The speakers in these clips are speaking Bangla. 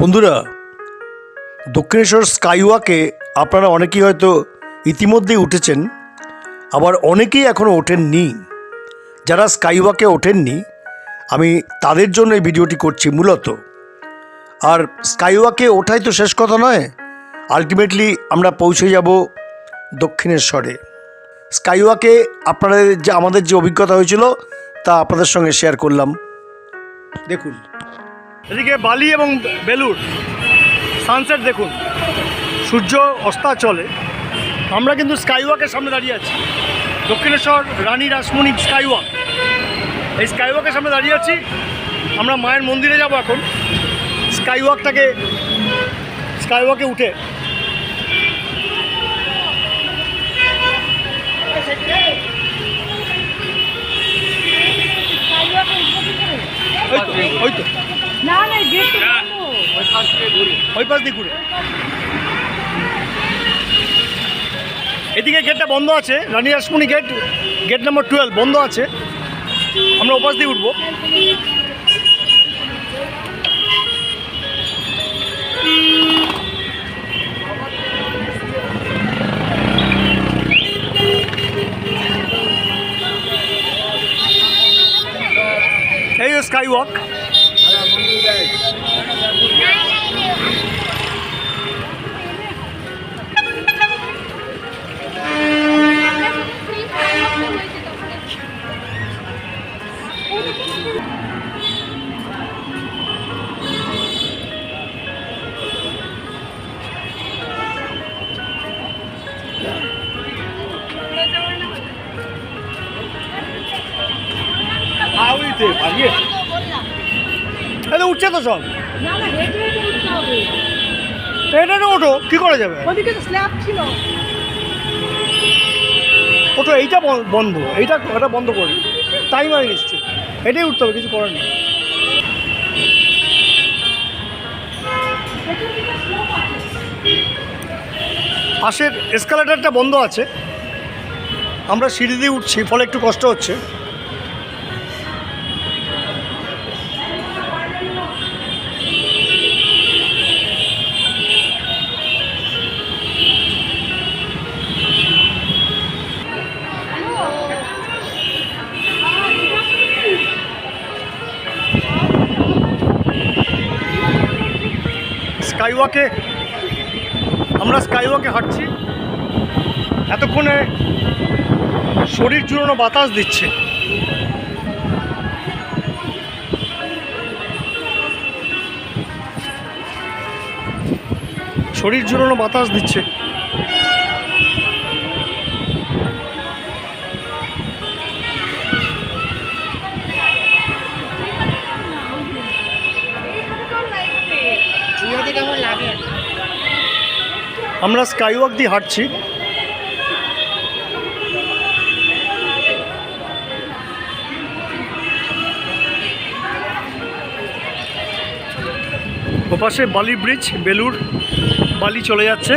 বন্ধুরা, দক্ষিণেশ্বর স্কাইওয়াকে আপনারা অনেকেই হয়তো ইতিমধ্যেই উঠেছেন, আবার অনেকেই এখনও ওঠেননি। যারা স্কাইওয়াকে ওঠেননি, আমি তাদের জন্য এই ভিডিওটি করছি মূলত। আর স্কাইওয়াকে ওঠাই তো শেষ কথা নয়, আলটিমেটলি আমরা পৌঁছে যাব দক্ষিণেশ্বরে। স্কাইওয়াকে আপনাদের যে, আমাদের যে অভিজ্ঞতা হয়েছিল, তা আপনাদের সঙ্গে শেয়ার করলাম। দেখুন এদিকে বালি এবং বেলুর সানসেট দেখুন। সূর্য অস্তা চলে। আমরা কিন্তু স্কাইওয়াকের সামনে দাঁড়িয়ে আছি। দক্ষিণেশ্বর, রানী রাসমণি স্কাইওয়াক এই স্কাইওয়াকের সামনে দাঁড়িয়ে আছি। আমরা মায়ের মন্দিরে যাব এখন। স্কাইওয়াকটাকে স্কাইওয়াকে উঠে। ওই তো ওই তো। না না গেট ওই পাশ দিয়ে ঘুরে। এদিকে গেটটা বন্ধ আছে Rani Rashmoni gate gate number twelve বন্ধ আছে। আমরা ওপাশ দিয়ে উঠবো। এই স্কাই ওয়াক 对，行业。এটা উঠছে তো সব? না না হেঁটে হেঁটে উঠতে হবে এটা ওঠো কি করে যাবে ওঠো এইটা বন্ধ এইটা ওটা বন্ধ করে টাইম হয় নিশ্চয় এটাই উঠতে হবে কিছু করার নেই। পাশের এসকালেটারটা বন্ধ আছে। আমরা সিঁড়ি দিয়ে উঠছি ফলে একটু কষ্ট হচ্ছে। স্কাইওয়াকে আমরা স্কাইওয়াকে হাঁটছি। এতক্ষণে শরীর জুড়োনো বাতাস দিচ্ছে। শরীর জুড়োনো বাতাস দিচ্ছে। আমরা স্কাইওয়াক দিয়ে হাঁটছি। ওপাশে বালি ব্রিজ বেলুর বালি চলে যাচ্ছে।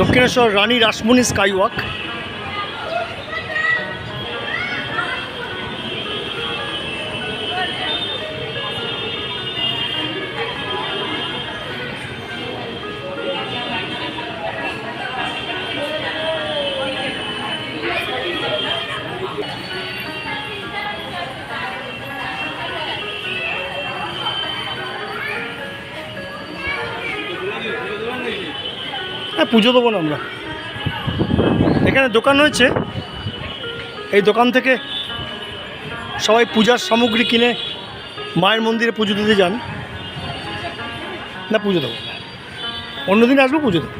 দক্ষিণেশ্বর রানী রাসমণি স্কাইওয়াক। হ্যাঁ পুজো দেবো না আমরা। এখানে দোকান হয়েছে এই দোকান থেকে সবাই পূজার সামগ্রী কিনে মায়ের মন্দিরে পুজো দিতে যান। না, পুজো দেবো। অন্যদিন আসব, পুজো দেবো।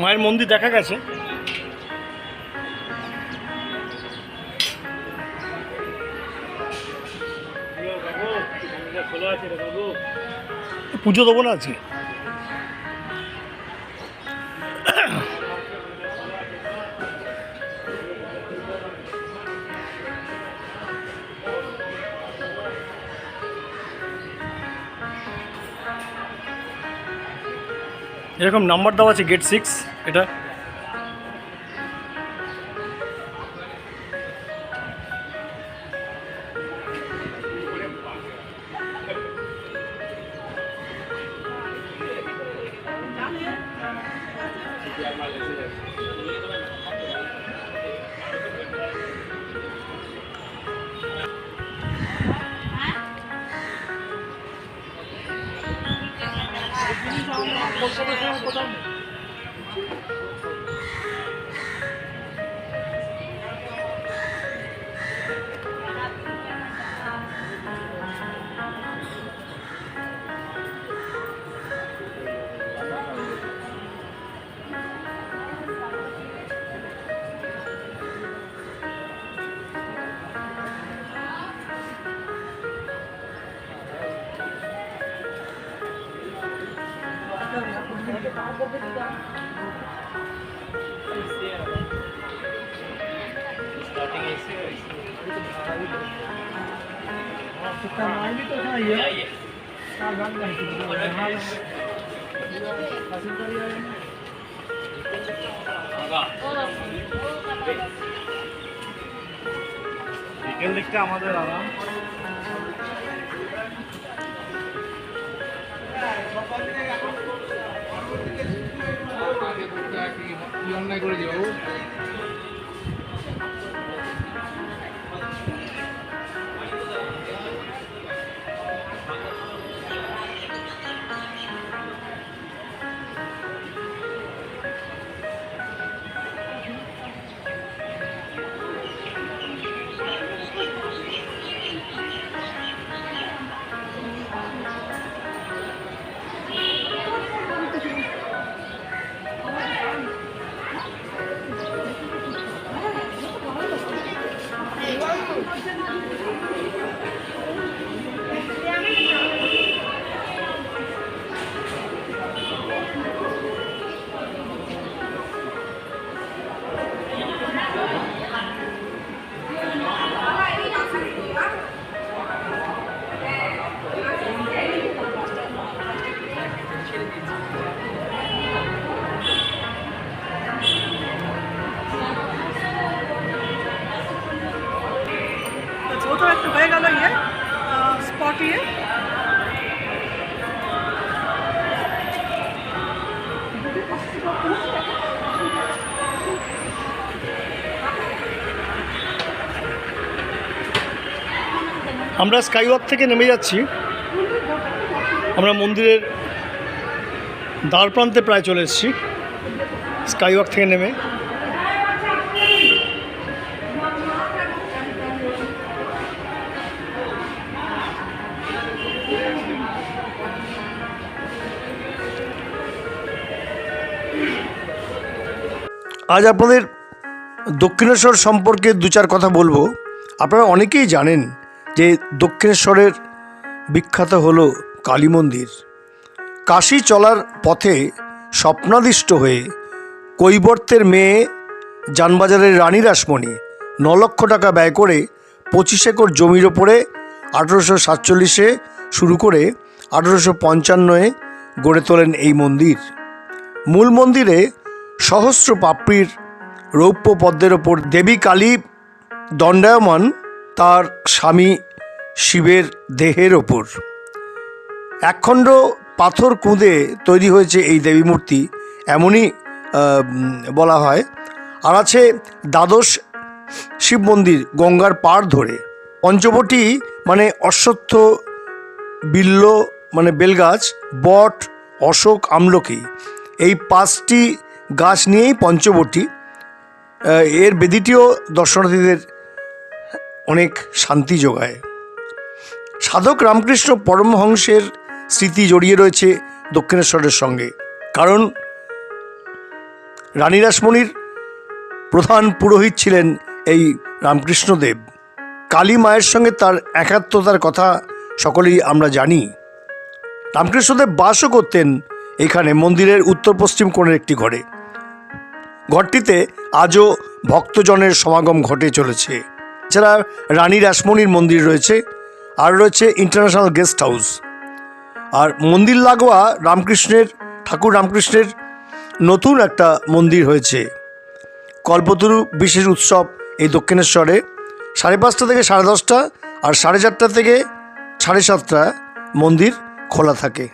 মায়ের মন্দির দেখা গেছে। পুজো দেবো না আজকে। এরকম নাম্বার দেওয়া আছে গেট সিক্স এটা Você não tem um. Gracias. বিকেল দিকটা আমাদের আরাম। অন্যায় করে দিও আমরা স্কাইওয়াক থেকে নেমে যাচ্ছি। আমরা মন্দিরের দ্বার প্রান্তে প্রায় চলে এসেছি। স্কাইওয়াক থেকে নেমে। আজ আপনাদের দক্ষিণেশ্বর সম্পর্কে দু চার কথা বলব। আপনারা অনেকেই জানেন যে দক্ষিণেশ্বরের বিখ্যাত হলো কালী মন্দির। কাশি চলার পথে স্বপ্নাদিষ্ট হয়ে কৈবর্তের মেয়ে যানবাজারের রানী রাসমণি ন লক্ষ টাকা ব্যয় করে পঁচিশ একর জমির ওপরে আঠেরোশো সাতচল্লিশে শুরু করে আঠেরোশো পঞ্চান্নয়ে গড়ে তোলেন এই মন্দির। মূল মন্দিরে সহস্র পাপড়ির রৌপ্য পদ্মের ওপর দেবী কালী দণ্ডায়মান তার স্বামী শিবের দেহের ওপর। একখণ্ড পাথর কুঁদে তৈরি হয়েছে এই দেবী মূর্তি, এমনই বলা হয়। আর আছে দ্বাদশ শিব মন্দির গঙ্গার পাড় ধরে। পঞ্চবটি মানে অশ্বত্থ, বিল্ল মানে বেলগাছ, বট, অশোক, আমলকি, এই পাঁচটি গাছ নিয়েই পঞ্চবটি। এর বেদিটিও দর্শনার্থীদের অনেক শান্তি যোগায়। সাধক রামকৃষ্ণ পরমহংসের স্মৃতি জড়িয়ে রয়েছে দক্ষিণেশ্বরের সঙ্গে। কারণ রানী রাসমণির প্রধান পুরোহিত ছিলেন এই রামকৃষ্ণদেব। কালী মায়ের সঙ্গে তার একাত্মতার কথা সকলেই আমরা জানি। রামকৃষ্ণদেব বাসও করতেন এখানে মন্দিরের উত্তর পশ্চিম কোণের একটি ঘরে। ঘরটিতে আজও ভক্তজনের সমাগম ঘটে চলেছে। এছাড়া রানী রাসমণির মন্দির রয়েছে। আর রয়েছে ইন্টারন্যাশনাল গেস্ট হাউস আর মন্দির লাগোয়া রামকৃষ্ণের, ঠাকুর রামকৃষ্ণের নতুন একটা মন্দির হয়েছে। কল্পতরু বিশেষ উৎসব এই দক্ষিণেশ্বরে সাড়ে পাঁচটা থেকে সাড়ে দশটা আর সাড়ে চারটা থেকে সাড়ে সাতটা মন্দির খোলা থাকে।